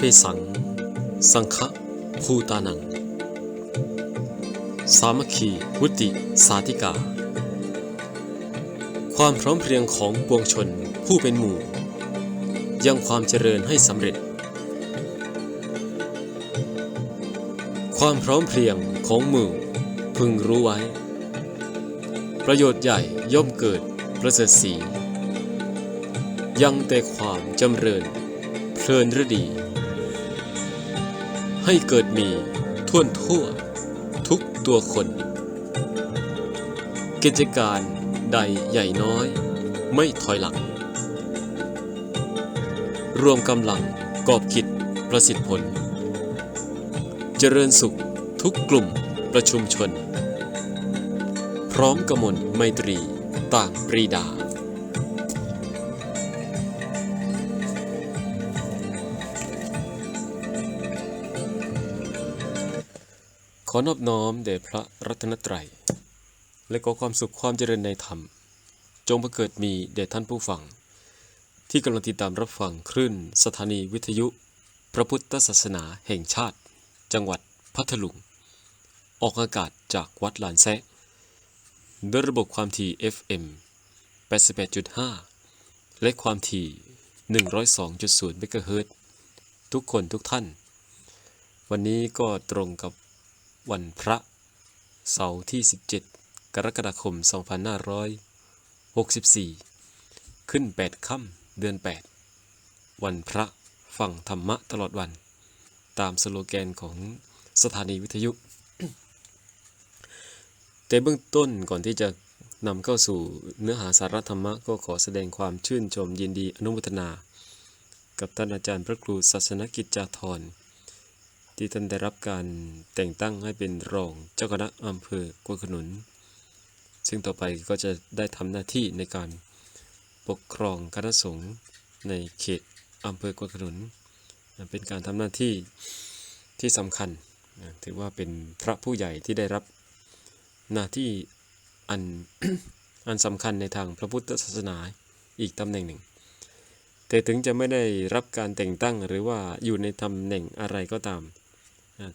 เพสัง สังฆภูตานัง สามัคคีวุติสาธิกา ความพร้อมเพรียงของปวงชนผู้เป็นหมู่ ยังความเจริญให้สำเร็จ ความพร้อมเพรียงของหมู่พึงรู้ไว้ ประโยชน์ใหญ่ย่อมเกิดประเสริฐสียังแต่ความจำเริญเพลินฤดี ให้เกิดมีท่วนทั่ว ทุกตัวคน กิจการใดใหญ่น้อย ไม่ถอยหลัง รวมกำลังกอบคิดประสิทธิผล เจริญสุขทุกกลุ่มประชุมชน พร้อมกมลไมตรีต่างปรีดา อนอบน้อมแด่พระรัตนตรัย และขอความสุขความเจริญในธรรม จงบังเกิดมีแด่ท่านผู้ฟัง ที่กำลังติดตามรับฟังคลื่นสถานีวิทยุ พระพุทธศาสนาแห่งชาติ จังหวัดพัทลุง ออกอากาศจากวัดลานแซะด้วยระบบความถี่ FM 88.5 และความถี่ 102.0เมกะเฮิรตทุกคนทุกท่าน วันนี้ก็ตรงกับ วันพระ เสาร์ที่ 17 กรกฎาคม 2564 ขึ้น 8 ค่ำเดือน 8 วันพระฟังธรรมะตลอดวัน ตามสโลแกนของสถานีวิทยุ แต่เบื้องต้นก่อนที่จะนำเข้าสู่เนื้อหาสาระธรรมะก็ขอแสดงความชื่นชมยินดีอนุโมทนา กับท่านอาจารย์พระครูศาสนกิจจาธร ที่ท่านได้รับการแต่งตั้งให้เป็นรองเจ้าคณะอำเภอกวนขนุน ซึ่งต่อไปก็จะได้ทำหน้าที่ในการปกครองคณะสงฆ์ในเขตอำเภอกวนขนุน เป็นการทำหน้าที่ที่สำคัญ ถือว่าเป็นพระผู้ใหญ่ที่ได้รับหน้าที่อันอันสำคัญในทางพระพุทธศาสนาอีกตำแหน่งหนึ่ง แต่ถึงจะไม่ได้รับการแต่งตั้งหรือว่าอยู่ในตำแหน่งอะไรก็ตาม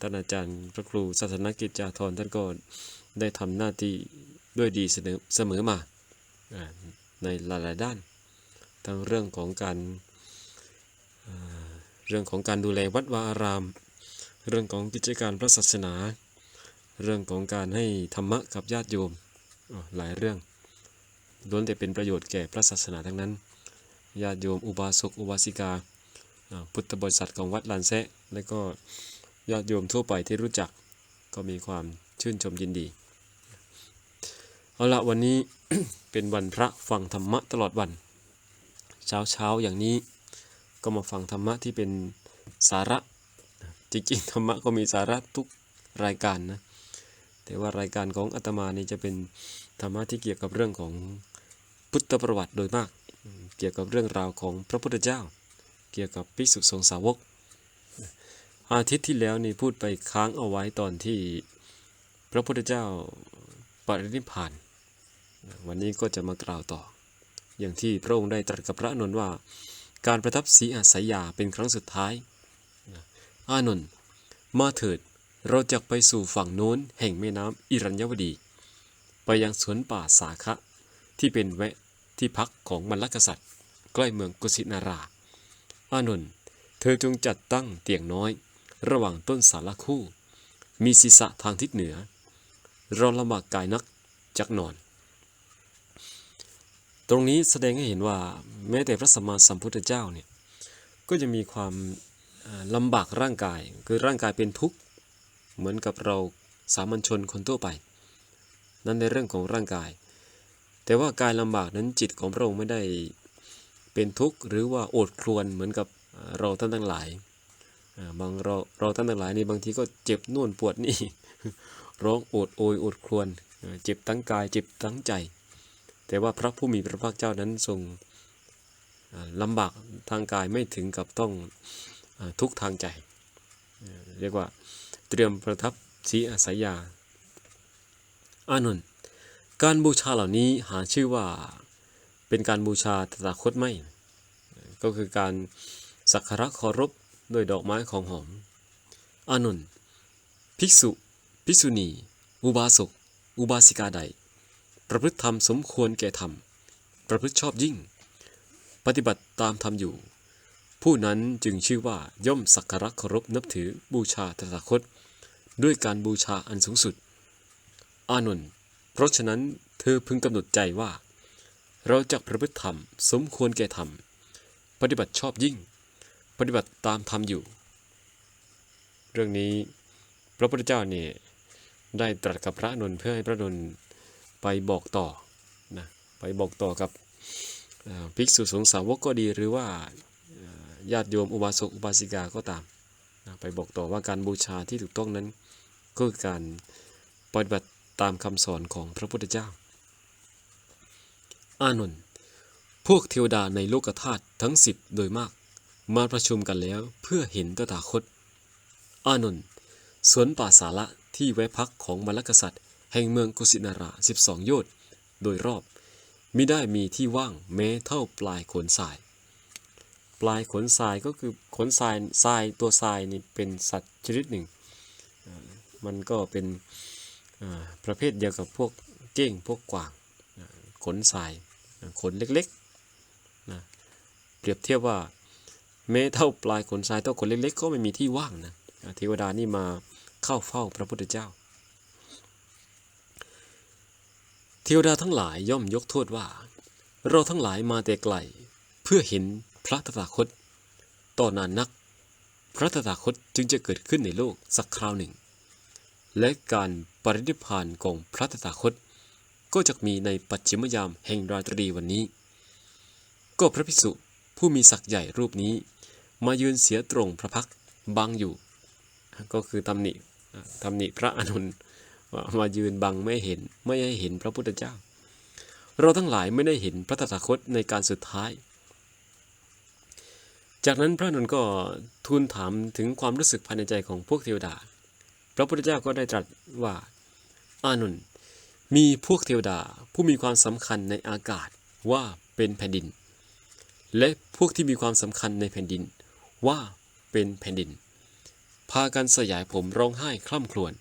ท่านอาจารย์พระครูศาสนกิจจาธรท่านก็ได้ทำหน้าที่ด้วยดีเสมอเสมอมาในหลาย ๆ ด้าน ทั้งเรื่องของการเรื่องของการดูแลวัดวาอาราม เรื่องของกิจการพระศาสนา เรื่องของการให้ธรรมะกับญาติโยมหลายเรื่องล้วนแต่เป็นประโยชน์แก่พระศาสนาทั้งนั้น ญาติโยมอุบาสกอุบาสิกาอ่าพุทธบริษัทของวัดลานแซะและก็ ญาติโยมทั่วไปที่รู้จักก็มีความชื่นชมยินดี เอาละวันนี้เป็นวันพระฟังธรรมะตลอดวัน เช้าเช้าอย่างนี้ก็มาฟังธรรมะที่เป็นสาระจริงๆธรรมะก็มีสาระทุกรายการนะแต่ว่ารายการของอาตมานี่จะเป็นธรรมะที่เกี่ยวกับเรื่องของพุทธประวัติโดยมาก เกี่ยวกับเรื่องราวของพระพุทธเจ้า เกี่ยวกับภิกษุสงฆ์สาวก อาทิตย์ที่แล้วนี่พูดไปค้างเอาไว้ตอนที่พระพุทธเจ้าปรินิพพาน วันนี้ก็จะมากล่าวต่อ อย่างที่พระองค์ได้ตรัสกับพระอานนว่า การประทับสีอาสายยาเป็นครั้งสุดท้าย อานนท์มาเถิดเราจะไปสู่ฝั่งโน้นแห่งแม่น้ำอิรัญยวดี ไปยังสวนป่าสาคะที่เป็นแวะที่พักของมลลกษัตริย์ ใกล้เมืองกุสินารา อานนท์เธอจงจัดตั้งเตียงน้อย ระหว่างต้นสาระคู่ มีศีรษะทางทิศเหนือ เราลำบากกายนักจักนอน ตรงนี้แสดงให้เห็นว่าแม้แต่พระสัมมาสัมพุทธเจ้าเนี่ยก็จะมีความลำบากร่างกาย คือร่างกายเป็นทุกข์เหมือนกับเราสามัญชนคนทั่วไป นั่นในเรื่องของร่างกาย แต่ว่ากายลำบากนั้นจิตของพระองค์ไม่ได้เป็นทุกข์หรือว่าโอดครวญเหมือนกับเราท่านทั้งหลาย บางเราเราท่านทั้งหลายนี่บางทีก็เจ็บนู่นปวดนี่ร้องโอดโอยโอดครวญเจ็บทั้งกายเจ็บทั้งใจ แต่ว่าพระผู้มีพระภาคเจ้านั้นทรงลำบากทางกายไม่ถึงกับต้องอทุกข์ทางใจ เรียกว่าเตรียมประทับสีอาศัยยาอานนท์การบูชาเหล่านี้หาชื่อว่าเป็นการบูชาตถาคตไม่ ก็คือการสักการะเคารพ ด้วยดอกไม้ของหอม อานนท์ภิกษุ ภิกษุณี อุบาสก อุบาสิกาใด ประพฤติธรรมสมควรแก่ธรรม ประพฤติชอบยิ่ง ปฏิบัติตามธรรมอยู่ ผู้นั้นจึงชื่อว่าย่อมสักการะเคารพนับถือบูชาตถาคต ด้วยการบูชาอันสูงสุด อานนท์เพราะฉะนั้นเธอพึงกำหนดใจว่า เราจะประพฤติธรรมสมควรแก่ธรรม ปฏิบัติชอบยิ่ง ปฏิบัติตามธรรมอยู่ เรื่องนี้พระพุทธเจ้าเนี่ยได้ตรัสกับพระนนท์เพื่อให้พระนนท์ไปบอกต่อนะไปบอกต่อกับภิกษุสงฆ์สาวกก็ดีหรือว่าญาติโยมอุบาสกอุบาสิกาก็ตามนะไปบอกต่อว่าการบูชาที่ถูกต้องนั้น ก็คือการปฏิบัติตามคำสอนของพระพุทธเจ้า อานนท์พวกเทวดาในโลกธาตุทั้งสิบโดยมาก มาประชุมกันแล้วเพื่อเห็นตถาคต อานนท์สวนป่าสาระที่ไว้พักของมรรคกษัตริย์ แห่งเมืองกุสินารา 12 โยชน์โดยรอบมิได้มีที่ว่างแม้เท่าปลายขนทราย ปลายขนทรายก็คือขนทรายทรายตัวทรายนี่เป็นสัตว์ชนิดหนึ่ง มันก็เป็นประเภทเดียวกับพวกเก้งพวกกวางขนทรายขนเล็กๆนะเปรียบเทียบว่า แม้เท่าปลายขนทรายเท่าขนเล็กๆ ก็ไม่มีที่ว่างนะเทวดานี่มาเข้าเฝ้าพระพุทธเจ้า เทวดาทั้งหลายย่อมยกโทษว่า เราทั้งหลายมาแต่ไกลเพื่อเห็นพระตถาคตต่อนานนัก พระตถาคตจึงจะเกิดขึ้นในโลกสักคราวหนึ่ง และการปรินิพพานของพระตถาคต ก็จะมีในปัจฉิมยามแห่งราตรีวันนี้ ก็พระภิกษุ ผู้มีศักย์ใหญ่รูปนี้ มายืนเสียตรงพระพักบังอยู่ ก็คือตำหนิตำหนิพระอานนว่ามายืนบังไม่เห็นไม่ให้เห็นพระพุทธเจ้า เราทั้งหลายไม่ได้เห็นพระตถาคตในการสุดท้าย จากนั้นพระอานนก็ทูลถามถึงความรู้สึกภายในใจของพวกเทวดา พระพุทธเจ้าก็ได้ตรัสว่าอานนมีพวกเทวดาผู้มีความสำคัญในอากาศว่าเป็นแผ่นดิน และพวกที่มีความสำคัญในแผ่นดิน ว่าเป็นแผ่นดิน พากันสยายผมร้องไห้คร่ำครวญ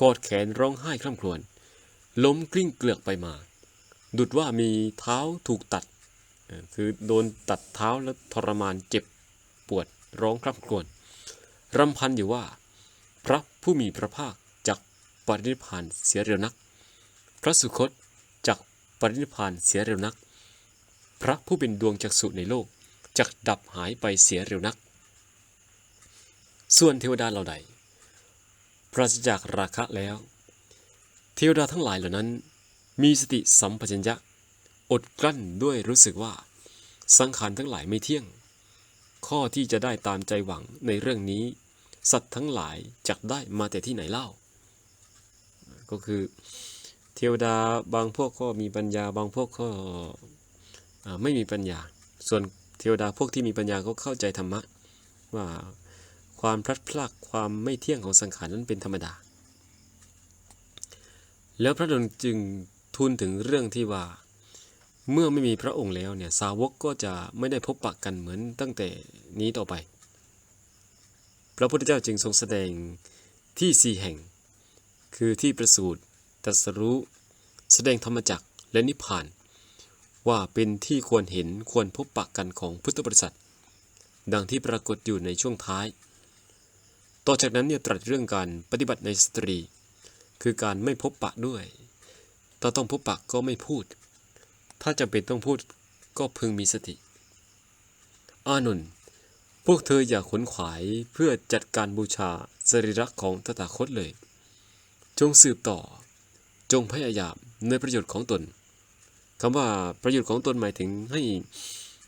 กอดแขนร้องไห้คร่ำครวญล้มกลิ้งเกลือกไปมา ดุดว่ามีเท้าถูกตัด คือโดนตัดเท้าแล้วทรมานเจ็บปวดร้องคร่ำครวญรำพันอยู่ว่า พระผู้มีพระภาคจักปรินิพานเสียเร็วนัก พระสุคตจักปรินิพพานเสียเร็วนัก พระผู้เป็นดวงจักษุในโลกจักดับหายไปเสียเร็วนัก ส่วนเทวดาเหล่าใดปราศจากราคะแล้ว เทวดาทั้งหลายเหล่านั้น มีสติสัมปชัญญะ อดกลั้นด้วยรู้สึกว่า สังขารทั้งหลายไม่เที่ยง ข้อที่จะได้ตามใจหวังในเรื่องนี้ สัตว์ทั้งหลายจักได้มาแต่ที่ไหนเล่า ก็คือ เทวดาบางพวกก็มีปัญญาบางพวกก็อ่า ไม่มีปัญญา ส่วนเทวดาพวกที่มีปัญญาก็เข้าใจธรรมะ ว่าความพลัดพรากความไม่เที่ยงของสังขารนั้นเป็นธรรมดา แล้วพระดลจึงทูลถึงเรื่องที่ว่าเมื่อไม่มีพระองค์แล้วเนี่ยสาวกก็จะไม่ได้พบปะกันเหมือนตั้งแต่นี้ต่อไป พระพุทธเจ้าจึงทรงแสดงที่สี่แห่ง คือที่ประสูติตรัสรู้ แสดงธรรมจักรและนิพพาน ว่าเป็นที่ควรเห็นควรพบปะกันของพุทธบริษัท ดังที่ปรากฏอยู่ในช่วงท้าย ต่อจากนั้นเนี่ยตรัสเรื่องการปฏิบัติในสตรี คือการไม่พบปะด้วย ถ้าต้องพบปะก็ไม่พูด ถ้าจำเป็นต้องพูดก็พึงมีสติ อานนพวกเธออย่าขนขวายเพื่อจัดการบูชาสรีระของตถาคตเลย จงสืบต่อ จงพยายามในประโยชน์ของตน คำว่าประโยชน์ของตนหมายถึงให้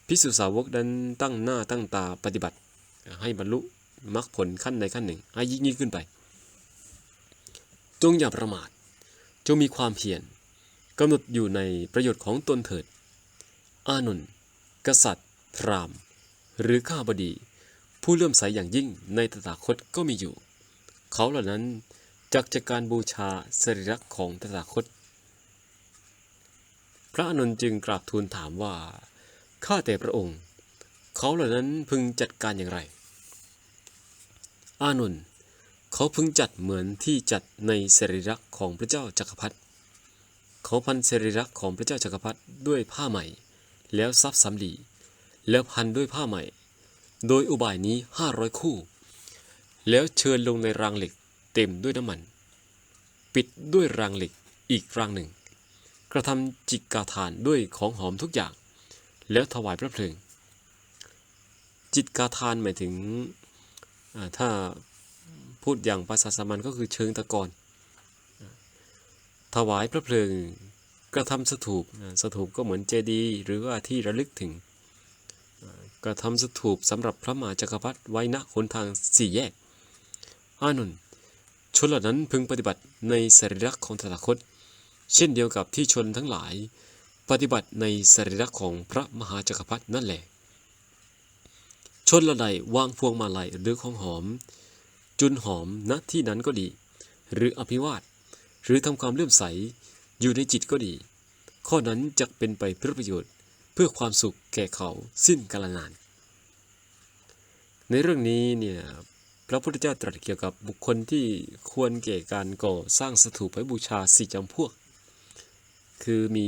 พิสุสาวกนั้นตั้งหน้าตั้งตาปฏิบัติ ให้บรรลุมรรคผลขั้นใดขั้นหนึ่ง ให้ยิ่งยิ่งขึ้นไป จงอย่าประมาท จงมีความเพียรกำหนดอยู่ในประโยชน์ของตนเถิด อานนท์กษัตริย์ พราหมณ์ หรือข้าบดี ผู้เลื่อมใสอย่างยิ่งในตถาคตก็มีอยู่ เขาเหล่านั้นจักจากการบูชาสรีระของตถาคต ระอนนท์จึงกราบทูลถามว่า ข้าแต่พระองค์ เขาเหล่านั้นพึงจัดการอย่างไร อานนท์เขาพึงจัดเหมือนที่จัดในสรีระของพระเจ้าจักรพรรดิเขาพันสรีระของพระเจ้าจักรพรรดิด้วยผ้าใหม่ แล้วซับสำลีแล้วพันด้วยผ้าใหม่ โดยอุบายนี้ห้าร้อยคู่ แล้วเชิญลงในรางเหล็กเต็มด้วยน้ำมัน ปิดด้วยรางเหล็กอีกรางหนึ่ง ระทำจิกกาทานด้วยของหอมทุกอย่าง แล้วถวายพระเพลิง จิตกาทานหมายถึงถ้าพูดอย่างภาษาสามัญก็คือเชิงตะกอนถวายพระเพลิงกระทำสถูปสถูปก็เหมือนเจดีย์หรือว่าที่ระลึกถึงกระทำสถูปสำหรับพระมหาจักรพรรดิไว้ณหนทางสี่แยกอานนชนเหล่านั้นพึงปฏิบัติในสรีระของตถาคต เช่นเดียวกับที่ชนทั้งหลาย ปฏิบัติในสรีระของพระมหาจักรพรรดินั่นแหละ ชนละใดวางพวงมาลัยหรือของหอม จุนหอมณที่นั้นก็ดี หรืออภิวาท หรือทำความเลื่อมใสอยู่ในจิตก็ดี ข้อนั้นจะเป็นไปเพื่อประโยชน์เพื่อความสุขแก่เขาสิ้นกาลนาน ในเรื่องนี้เนี่ยพระพุทธเจ้าตรัสเกี่ยวกับบุคคลที่ควรแก่การก่อสร้างสถูปไว้บูชาสี่จำพวก คือมี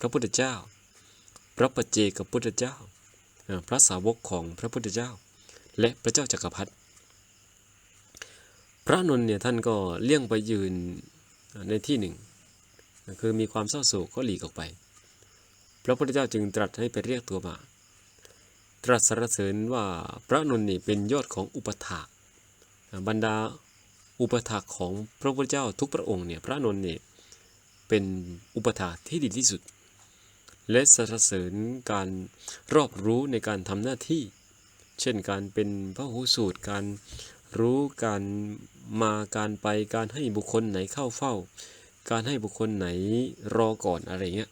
พระพุทธเจ้า พระปัจเจกพุทธเจ้า พระสาวกของพระพุทธเจ้า และพระเจ้าจักรพรรดิพระนนท์เนี่ยท่านก็เลี่ยงไปยืนในที่หนึ่ง คือมีความเศร้าโศกก็หลีกออกไป พระพุทธเจ้าจึงตรัสให้ไปเรียกตัวมา ตรัสสรรเสริญว่าพระนนท์นี่เป็นยอดของอุปถาบรรดาอุปถาของพระพุทธเจ้าทุกพระองค์เนี่ยพระนนท์เนี่ย เป็นอุปถาที่ดีที่สุด และสรรเสริญการรอบรู้ในการทำหน้าที่ เช่นการเป็นพระหูสูตร การรู้การมาการไปการให้บุคคลไหนเข้าเฝ้า การให้บุคคลไหนรอก่อนอะไรเงี้ย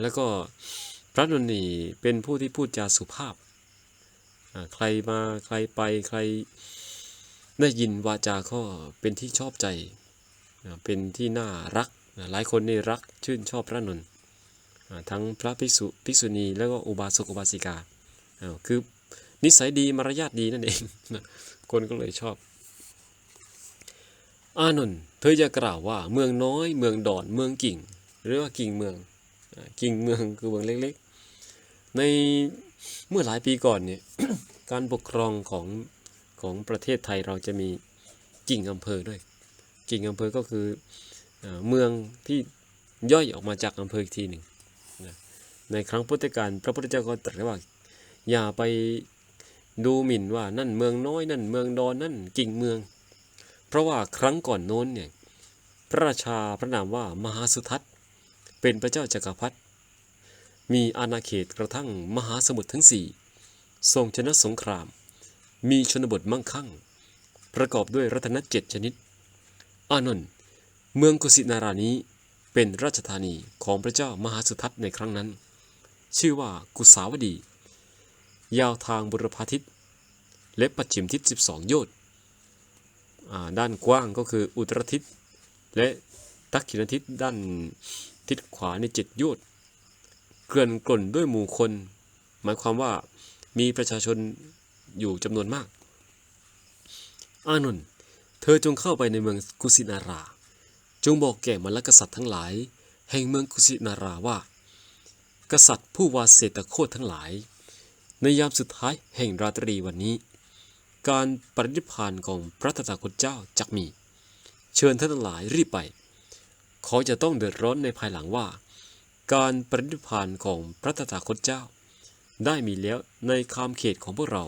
แล้วก็พระนนทีเป็นผู้ที่พูดจาสุภาพ ใครมาใครไปใครได้ยินวาจาก็เป็นที่ชอบใจ เป็นที่น่ารัก หลายคนนี่รักชื่นชอบพระนนท์ทั้งพระภิกษุภิกษุณีแล้วก็อุบาสกอุบาสิกาคือนิสัยดีมารยาทดีนั่นเองคนก็เลยชอบ อานนท์เธอจะกล่าวว่าเมืองน้อย เมืองดอนเมืองกิ่ง หรือว่ากิ่งเมืองกิ่งเมืองคือเมืองเล็กๆ ในเมื่อหลายปีก่อนเนี่ยการปกครองของของประเทศไทยเราจะมีกิ่งอำเภอด้วย กิ่งอำเภอก็คือ เมืองที่ย่อยออกมาจากอำเภออีกทีหนึ่งในครั้งพุทธกาลพระพุทธเจ้าก็ตรัสว่า อย่าไปดูหมิ่นว่านั่นเมืองน้อยนั่นเมืองดอนนั่นกิ่งเมือง เพราะว่าครั้งก่อนโน้นเนี่ยพระราชาพระนามว่ามหาสุทัศน์เป็นพระเจ้าจักรพรรดิมีอาณาเขตกระทั่งมหาสมุทรทั้งสี่ทรงชนะสงคราม มีชนบทมั่งคั่ง ประกอบด้วยรัตนเจ็ดชนิด อานนท์ เมืองกุสินารานี้เป็นราชธานีของพระเจ้ามหาสุทัศน์ในครั้งนั้น ชื่อว่ากุสาวดี ยาวทางบุรพาทิศและปัจฉิมทิศ 12 โยชน์อ่าด้านกว้างก็คืออุตรทิศ และทักขิณทิศด้านทิศขวาในเจ็ดโยชน์เกลื่อนกล่นด้วยหมู่คน หมายความว่ามีประชาชนอยู่จำนวนมาก อานนท์เธอจงเข้าไปในเมืองกุสินารา จงบอกแก่มลกษัตริย์ทั้งหลาย แห่งเมืองกุสินาราว่า กษัตริย์ผู้วาเสตโคตทั้งหลาย ในยามสุดท้ายแห่งราตรีวันนี้ การปรินิพานของพระตถาคตเจ้าจักมี เชิญท่านทั้งหลายรีบไป เขาจะต้องเดือดร้อนในภายหลังว่า การปรินิพพานของพระตถาคตเจ้า ได้มีแล้วในคามเขตของพวกเรา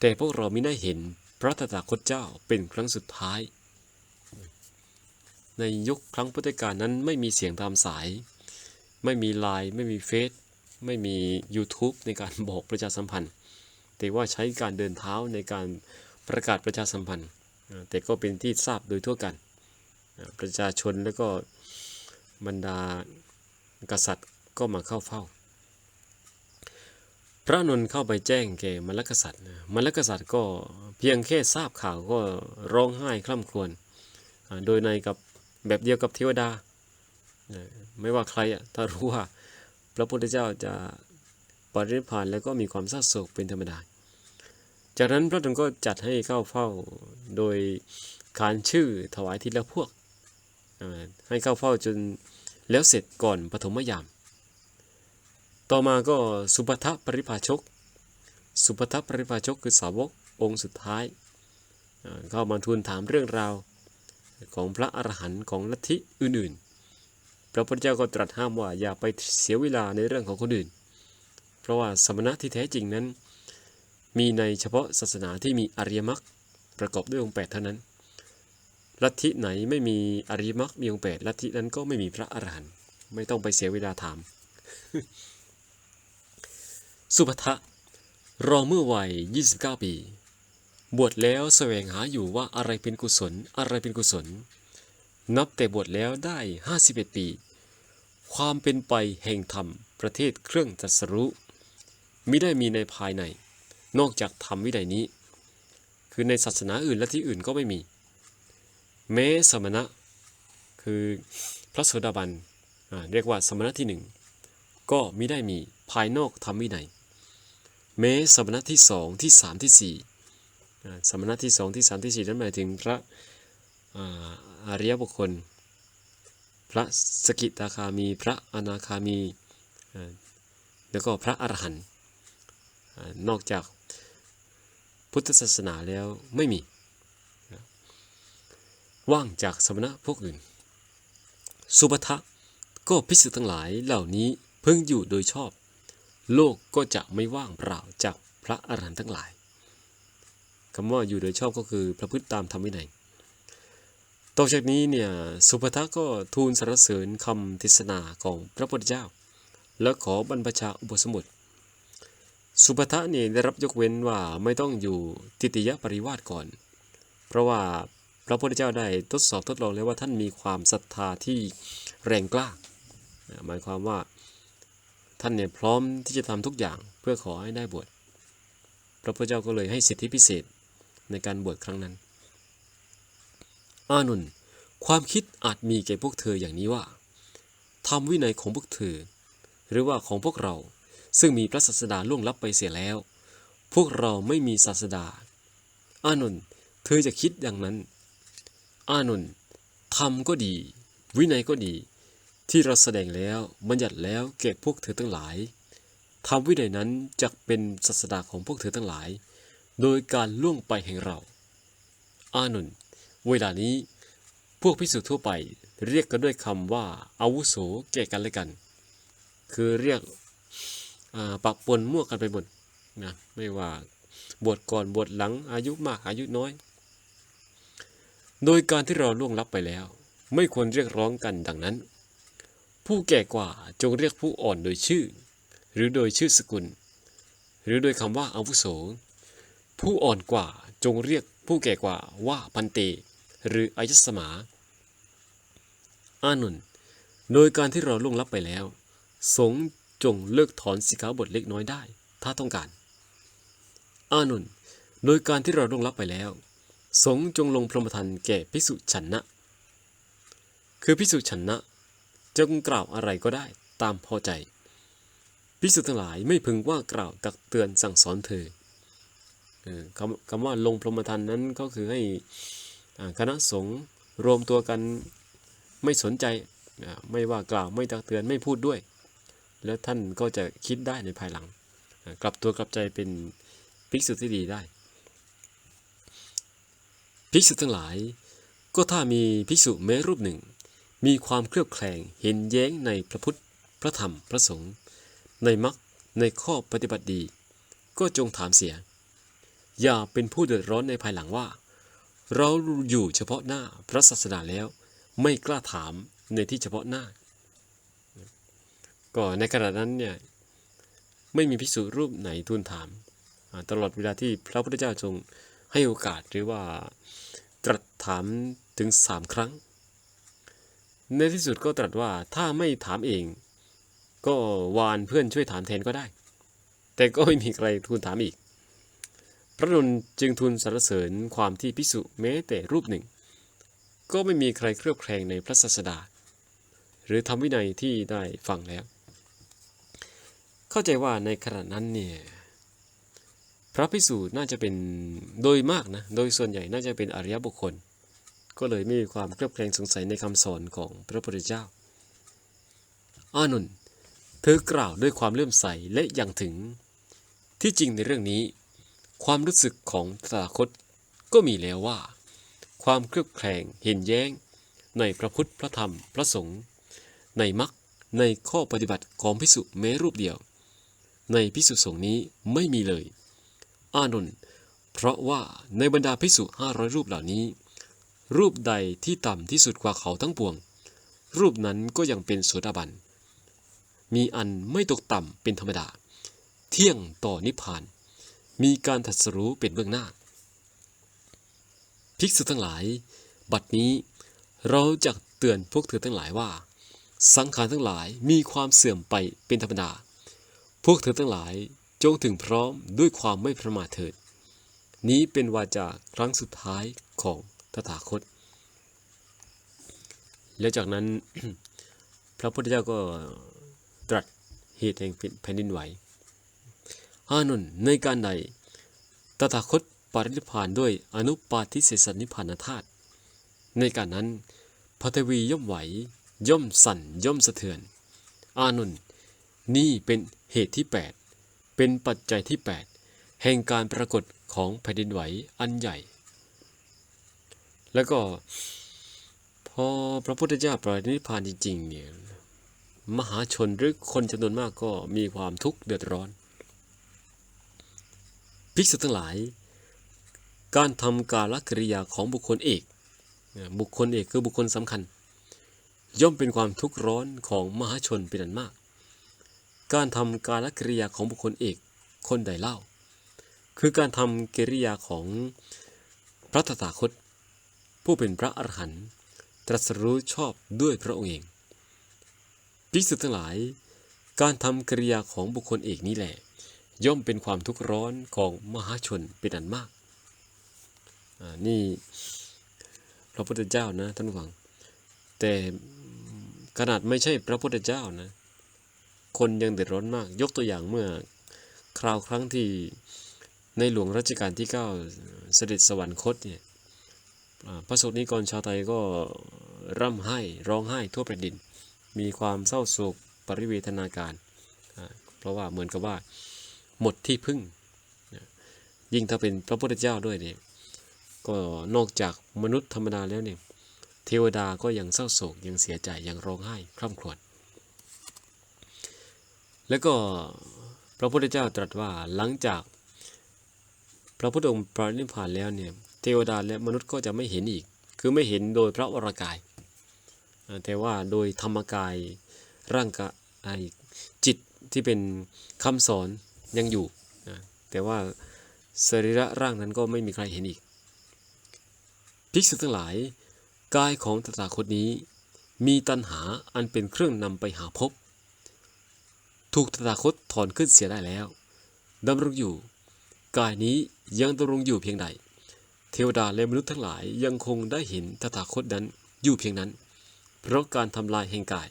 แต่พวกเราไม่ได้เห็นพระตถาคตเจ้าเป็นครั้งสุดท้าย ในยุคครั้งพุทธกาลนั้นไม่มีเสียงตามสาย ไม่มีไลน์ไม่มีเฟซไม่มี YouTube ในการบอกประชาสัมพันธ์ แต่ว่าใช้การเดินเท้าในการประกาศประชาสัมพันธ์ แต่ก็เป็นที่ทราบโดยทั่วกัน ประชาชนแล้วก็บรรดากษัตริย์ก็มาเข้าเฝ้า พระนนท์เข้าไปแจ้งแก่มลกษัตริย์มลกษัตริย์ก็เพียงแค่ทราบข่าวก็ร้องไห้คร่ำครวญโดยในกับ แบบเดียวกับเทวดา ไม่ว่าใครอะถ้ารู้ว่าพระพุทธเจ้าจะปรินิพพานแล้วก็มีความเศร้าโศกเป็นธรรมดา จากนั้นพระองค์ก็จัดให้เข้าเฝ้าโดยขานชื่อถวายทีละพวก ให้เข้าเฝ้าจนแล้วเสร็จก่อนปฐมยาม ต่อมาก็สุปทัปริภาชก สุปทัปริภาชกคือสาวกองค์สุดท้าย เข้ามาทูลถามเรื่องราว ของพระอรหันต์ของลัทธิอื่นๆ พระพุทธเจ้าก็ตรัสห้ามว่าอย่าไปเสียเวลาในเรื่องของคนอื่น เพราะว่าสมณะที่แท้จริงนั้น มีในเฉพาะศาสนาที่มีอริยมรรคประกอบด้วยองค์แปดเท่านั้น ลัทธิไหนไม่มีอริยมรรคมีองค์แปดลัทธินั้นก็ไม่มีพระอรหันต์ไม่ต้องไปเสียเวลาถาม สุภทะรอเมื่อวัย 29 ปี บวชแล้วแสวงหาอยู่ว่าอะไรเป็นกุศลอะไรเป็นกุศล นับแต่บวชแล้วได้ 51 ปี ความเป็นไปแห่งธรรมประเทศเครื่องตรัสรู้มิได้มีในภายใน นอกจากธรรมวินัยนี้ คือในศาสนาอื่นและที่อื่นก็ไม่มี แม้สมณะ คือพระโสดาบันอ่าเรียกว่าสมณะที่หนึ่งก็มิได้มีภายนอกธรรมวินัยแม้สมณะที่สองที่สามที่สี่ สมณะที่สองที่สามที่สี่นั้นหมายถึงพระอาริยบุคคล พระสกิทาคามี พระอนาคามี แล้วก็พระอรหันต์นอกจากพุทธศาสนาแล้วไม่มี ว่างจากสมณะพวกอื่น สุปทะก็พิสุทั้งหลายเหล่านี้เพิ่งอยู่โดยชอบ โลกก็จะไม่ว่างเปล่าจากพระอรหันต์ทั้งหลาย คำว่าอยู่โดยชอบก็คือประพฤติตามธรรมวินัยต่อจากนี้เนี่ยสุปทะก็ทูลสรรเสริญคำเทศนาของพระพุทธเจ้า และขอบรรพชาอุปสมบทสุปทะเนี่ยได้รับยกเว้นว่าไม่ต้องอยู่ทิติยปริวาสก่อน เพราะว่าพระพุทธเจ้าได้ทดสอบทดลองแล้วว่าท่านมีความศรัทธาที่แรงกล้า หมายความว่าท่านเนี่ยพร้อมที่จะทำทุกอย่างเพื่อขอให้ได้บวชพระพุทธเจ้าก็เลยให้สิทธิพิเศษ ในการบวชครั้งนั้น อานุนความคิดอาจมีแก่พวกเธออย่างนี้ว่าทำวินัยของพวกเธอ หรือว่าของพวกเราซึ่งมีพระศาสดาล่วงลับไปเสียแล้ว พวกเราไม่มีศาสดา อานนท์เธอจะคิดอย่างนั้น อานนท์ธรรมก็ดี วินัยก็ดี ที่เราแสดงแล้วบัญญัติแล้วแก่พวกเธอทั้งหลายธรรมวินัยนั้นจะเป็นศาสดาของพวกเธอทั้งหลาย โดยการล่วงไปแห่งเรา อานนเวลานี้พวกพิสุทั่วไปเรียกกันด้วยคำว่าอาวุโสแก่กันและกัน คือเรียกปักปนมั่วกันไปหมดนะไม่ว่าบวชก่อนบวชหลังอายุมากอายุน้อย โดยการที่เราล่วงลับไปแล้ว ไม่ควรเรียกร้องกันดังนั้น ผู้แก่กว่าจงเรียกผู้อ่อนโดยชื่อ หรือโดยชื่อสกุล หรือโดยคำว่าอาวุโส ผู้อ่อนกว่าจงเรียกผู้แก่กว่าว่าพันเต หรืออายสมา อานนท์โดยการที่เราล่วงลับไปแล้ว สงจงเลิกถอนสิกขาบทเล็กน้อยได้ ถ้าต้องการ อานนท์โดยการที่เราล่วงลับไปแล้ว สงจงลงพรหมทานแก่ภิกษุฉันนะ คือภิกษุฉันนะจงกล่าวอะไรก็ได้ตามพอใจภิกษุทั้งหลายไม่พึงว่ากล่าวตักเตือนสั่งสอนเธอ คำคำว่าลงพรหมทานนั้นก็คือให้คณะสงฆ์รวมตัวกันไม่สนใจไม่ว่ากล่าวไม่ตักเตือนไม่พูดด้วย แล้วท่านก็จะคิดได้ในภายหลัง กลับตัวกลับใจเป็นภิกษุที่ดีได้ ภิกษุทั้งหลาย ก็ถ้ามีภิกษุแม้รูปหนึ่ง มีความเครือบแคลงเห็นแย้งในพระพุทธพระธรรมพระสงฆ์ในมรรคในข้อปฏิบัติดี ก็จงถามเสีย อย่าเป็นผู้เดือดร้อนในภายหลังว่า เราอยู่เฉพาะหน้าพระศาสดาแล้ว ไม่กล้าถามในที่เฉพาะหน้า ก็ในขณะนั้นเนี่ยไม่มีภิกษุรูปไหนทูลถาม ตลอดเวลาที่พระพุทธเจ้าทรงให้โอกาสหรือว่าตรัสถามถึงสามครั้ง ในที่สุดก็ตรัสว่าถ้าไม่ถามเอง ก็วานเพื่อนช่วยถามแทนก็ได้ แต่ก็ไม่มีใครทูลถามอีก พระนนท์จึงทูลสรรเสริญความที่พิสุแม้แต่รูปหนึ่ง ก็ไม่มีใครเครือบแคลงในพระศาสดา หรือทำวินัยที่ได้ฟังแล้ว เข้าใจว่าในขณะนั้นเนี่ยพระภิกษุน่าจะเป็นโดยมากนะโดยส่วนใหญ่น่าจะเป็นอริยบุคคล ก็เลยไม่มีความเคลือบแคลงสงสัยในคำสอนของพระพุทธเจ้าอานุนเธอกล่าวด้วยความเลื่อมใสและอย่างถึง ที่จริงในเรื่องนี้ ความรู้สึกของตาคตก็มีแล้วว่า ความเคลือบแคลงเห็นแย้ง ในพระพุทธพระธรรมพระสงฆ์ในมรรคในข้อปฏิบัติของพิสุแม้รูปเดียว ในพิสุสงฆ์นี้ไม่มีเลย อานนท์เพราะว่าในบรรดาพิสุห้าร้อยรูปเหล่านี้ รูปใดที่ต่ำที่สุดกว่าเขาทั้งปวง รูปนั้นก็ยังเป็นโสดาบัน มีอันไม่ตกต่ำเป็นธรรมดา เที่ยงต่อนิพพาน มีการตรัดสรู้เป็นเบื้องหน้า ภิกษุทั้งหลาย บัดนี้เราจะเตือนพวกเธอทั้งหลายว่า สังขารทั้งหลายมีความเสื่อมไปเป็นธรรมดา พวกเธอทั้งหลายจงถึงพร้อมด้วยความไม่ประมาทเถิด นี้เป็นวาจาครั้งสุดท้ายของตถาคต และจากนั้น พระพุทธเจ้าก็ตรัสเหตุแห่งแผ่นดินไหว อานนท์ในการใด ตถาคตปรินิพานด้วยอนุปาทิเสสนิพานธาตุในการนั้นพระทวีย่อมไหว ย่อมสั่นย่อมสะเทือน อานนท์นี่เป็นเหตุที่ 8 เป็นปัจจัยที่ 8 แห่งการปรากฏของแผ่นดินไหวอันใหญ่ แล้วก็พอพระพุทธเจ้าปรินิพพานจริงๆเนี่ยมหาชนหรือคนจำนวนมากก็มีความทุกข์เดือดร้อน ภิกษุทั้งหลาย การทำกาลกิริยาของบุคคลเอก บุคคลเอกคือบุคคลสำคัญ ย่อมเป็นความทุกข์ร้อนของมหาชนเป็นอันมาก การทำกาลกิริยาของบุคคลเอกคนใดเล่า คือการทำกิริยาของพระตถาคต ผู้เป็นพระอรหันต์ตรัสรู้ชอบด้วยพระองค์เองภิกษุทั้งหลาย การทำกิริยาของบุคคลเอกนี้แหละ ย่อมเป็นความทุกข์ร้อนของมหาชนเป็นอันมากอ่านี่พระพุทธเจ้านะท่านผู้ฟัง แต่ขนาดไม่ใช่พระพุทธเจ้านะ คนยังเดือดร้อนมาก ยกตัวอย่างเมื่อคราวครั้งที่ในหลวงรัชกาลที่ 9 เสด็จสวรรคตเนี่ยพระสงฆ์นิกรชาวไทยก็ร่ำไห้ร้องไห้ทั่วแผ่นดิน มีความเศร้าโศกปริเวทนาการ เพราะว่าเหมือนกับว่า หมดที่พึ่ง ยิ่งถ้าเป็นพระพุทธเจ้าด้วยเนี่ยก็นอกจากมนุษย์ธรรมดาแล้วเนี่ยเทวดาก็ยังเศร้าโศกยังเสียใจยังร้องไห้คร่ำครวญแล้วก็พระพุทธเจ้าตรัสว่าหลังจากพระพุทธองค์ปรินิพพานแล้วเนี่ยเทวดาและมนุษย์ก็จะไม่เห็นอีก คือไม่เห็นโดยพระวรากาย แต่ว่าโดยธรรมกายร่างกายจิตที่เป็นคำสอน ยังอยู่นะแต่ว่าสรีระร่างนั้นก็ไม่มีใครเห็นอีก ภิกษุทั้งหลาย กายของตถาคตนี้ มีตัณหาอันเป็นเครื่องนำไปหาภพถูกตถาคตถอนขึ้นเสียได้แล้วดำรงอยู่ กายนี้ยังดำรงอยู่เพียงใด เทวดาและมนุษย์ทั้งหลายยังคงได้เห็นตถาคตนั้นอยู่เพียงนั้น เพราะการทำลายแห่งกาย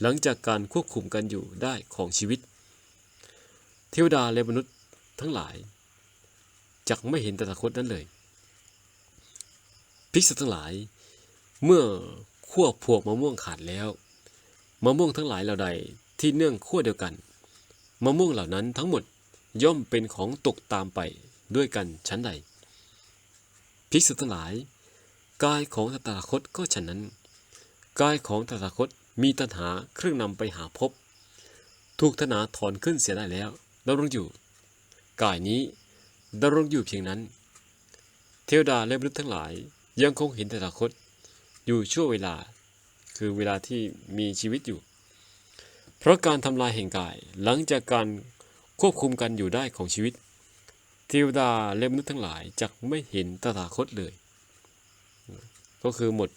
หลังจากการควบคุมกันอยู่ได้ของชีวิต เทวดาและมนุษย์ทั้งหลายจักไม่เห็นตถาคตนั้นเลย ภิกษุทั้งหลาย เมื่อขั้วพวกมะม่วงขาดแล้วมะม่วงทั้งหลายเหล่าใดที่เนื่องขั้วเดียวกันมะม่วงเหล่านั้นทั้งหมดย่อมเป็นของตกตามไปด้วยกันชั้นใด ภิกษุทั้งหลาย กายของตถาคตก็ฉะนั้น กายของตถาคตมีตัณหาเครื่องนำไปหาภพถูกตัณหาถอนขึ้นเสียได้แล้ว ดำรงอยู่ กายนี้ดำรงอยู่เพียงนั้น เทวดาและมนุษย์ทั้งหลายยังคงเห็นตถาคตอยู่ชั่วเวลา คือเวลาที่มีชีวิตอยู่ เพราะการทำลายแห่งกายหลังจากการควบคุมกันอยู่ได้ของชีวิต เทวดาและมนุษย์ทั้งหลายจะไม่เห็นตถาคตเลย ก็คือหมด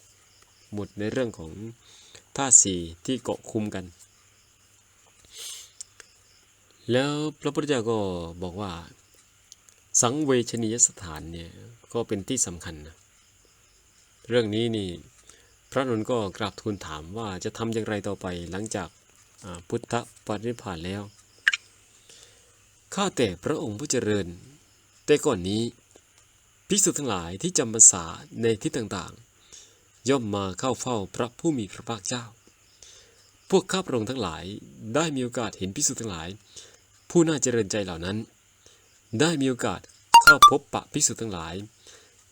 หมดในเรื่องของธาตุสี่ที่เกาะคุมกัน แล้วพระพุทธเจ้าก็บอกว่า สังเวชนียสถานเนี่ยก็เป็นที่สำคัญนะเรื่องนี้นี่พระนนท์ก็กราบทูลถามว่าจะทำอย่างไรต่อไปหลังจากพุทธปรินิพพานแล้ว ข้าแต่พระองค์ผู้เจริญ แต่ก่อนนี้ภิกษุทั้งหลายที่จำพรรษาในที่ต่างๆ ย่อมมาเข้าเฝ้าพระผู้มีพระภาคเจ้า พวกข้าพระองค์ทั้งหลายได้มีโอกาสเห็นภิกษุทั้งหลาย ผู้น่าเจริญใจเหล่านั้น ได้มีโอกาสเข้าพบปะภิกษุทั้งหลาย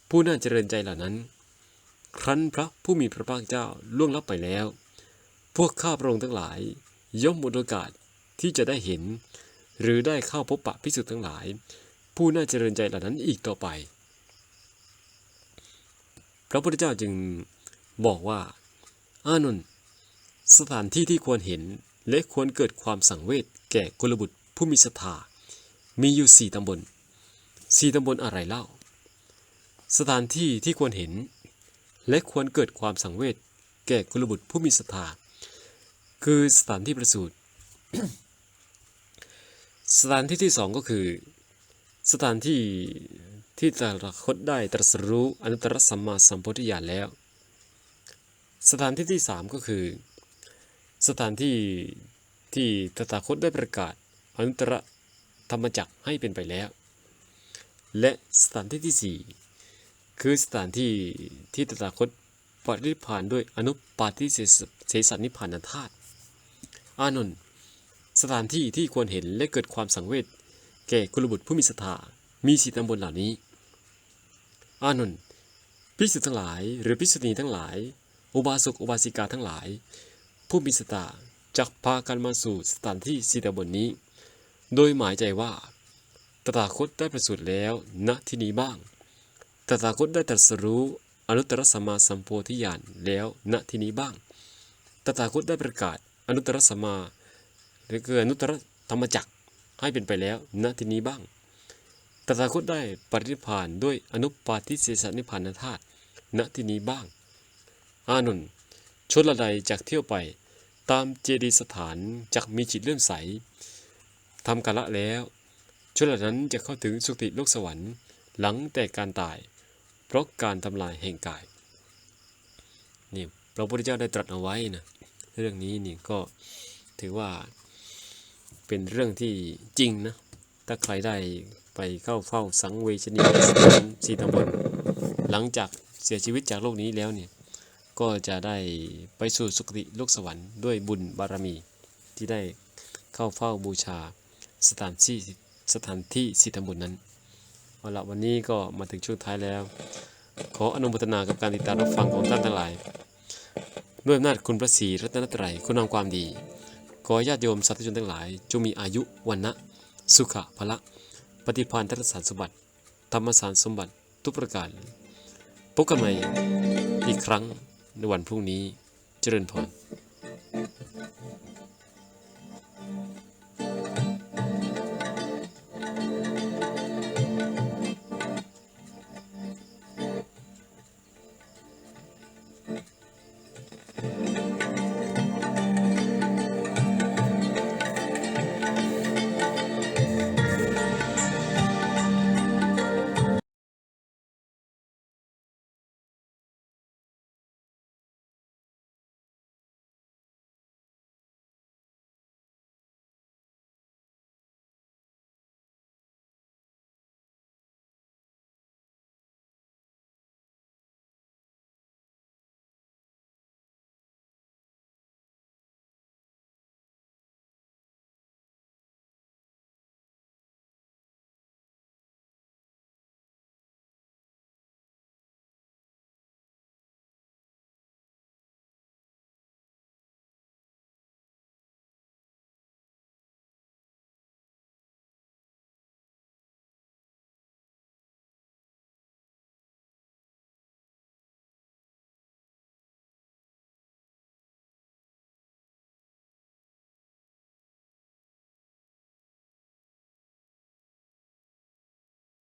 ผู้น่าเจริญใจเหล่านั้น ครั้นพระผู้มีพระภาคเจ้าล่วงลับไปแล้ว พวกข้าพระองค์ทั้งหลาย ย่อมหมดโอกาสที่จะได้เห็น หรือได้เข้าพบปะภิกษุทั้งหลาย ผู้น่าเจริญใจเหล่านั้นอีกต่อไป พระพุทธเจ้าจึงบอกว่า อานนท์สถานที่ที่ควรเห็นและควรเกิดความสังเวชแก่กุลบุตร ผู้มีศรัทธามีอยู่สี่ตำบลสี่ตำบลอะไรเล่า สถานที่ที่ควรเห็น และควรเกิดความสังเวชแก่กุลบุตรผู้มีศรัทธาคือสถานที่ประสูติสถานที่ที่สองก็คือ สถานที่ที่ตถาคตได้ตรัสรู้อนุตตรสัมมาสัมโพธิญาณแล้ว สถานที่ที่สามก็คือ สถานที่ที่ตถาคตได้ประกาศ อนุตตรธรรมจักให้เป็นไปแล้ว และสถานที่ที่สี่คือสถานที่ที่ตถาคตปฏิพานด้วยอนุปาทิเสสนิพานธาตุอานนท์สถานที่ที่ควรเห็นและเกิดความสังเวชแก่กุลบุตรผู้มีศรัทธามีสีตำบลเหล่านี้ อานนท์ภิกษุทั้งหลาย หรือภิกษุณีทั้งหลาย อุบาสกอุบาสิกาทั้งหลาย ผู้มีศรัทธาจักพากันมาสู่สถานที่สีตำบลนี้ โดยหมายใจว่า ตถาคตได้ประสูติแล้วณที่นี้บ้าง ตถาคตได้ตรัสรู้อนุตตรสัมมาสัมโพธิญาณแล้วณที่นี้บ้าง ตถาคตได้ประกาศอนุตตรสัมมาหรือคืออนุตตรธรรมจักรให้เป็นไปแล้วณที่นี้บ้าง ตถาคตได้ปรินิพานด้วยอนุปาทิเสสนิพานธาตุณที่นี้บ้าง อานนท์ชนละใดจากเที่ยวไป ตามเจดีสถานจักมีจิตเลื่อมใส ทำกาละแล้วชนเหล่านั้นจะเข้าถึงสุคติโลกสวรรค์หลังแต่การตาย เพราะการทำลายแห่งกายนี่พระพุทธเจ้าได้ตรัสเอาไว้นะเรื่องนี้นี่ก็ถือว่าเป็นเรื่องที่จริงนะ ถ้าใครได้ไปเข้าเฝ้าสังเวชนีสีตำบลหลังจากเสียชีวิตจากโลกนี้แล้วเนี่ยก็จะได้ไปสู่สุคติโลกสวรรค์ด้วยบุญบารมีที่ได้เข้าเฝ้าบูชา สถานที่สถานที่สีตำบลนั้นเอาละวันนี้ก็มาถึงช่วงท้ายแล้ว ขออนุโมทนากับการติดตามรับฟังของท่านทั้งหลาย ด้วยอำนาจคุณพระศรีรัตนตรัยคุณงามความดี ขอญาติโยมสาธุชนทั้งหลาย จงมีอายุวันนะสุขะพละ ปฏิภาณทัศสารสมบัติ ธรรมสารสมบัติทุกประการพบกันใหม่อีกครั้งในวันพรุ่งนี้เจริญพร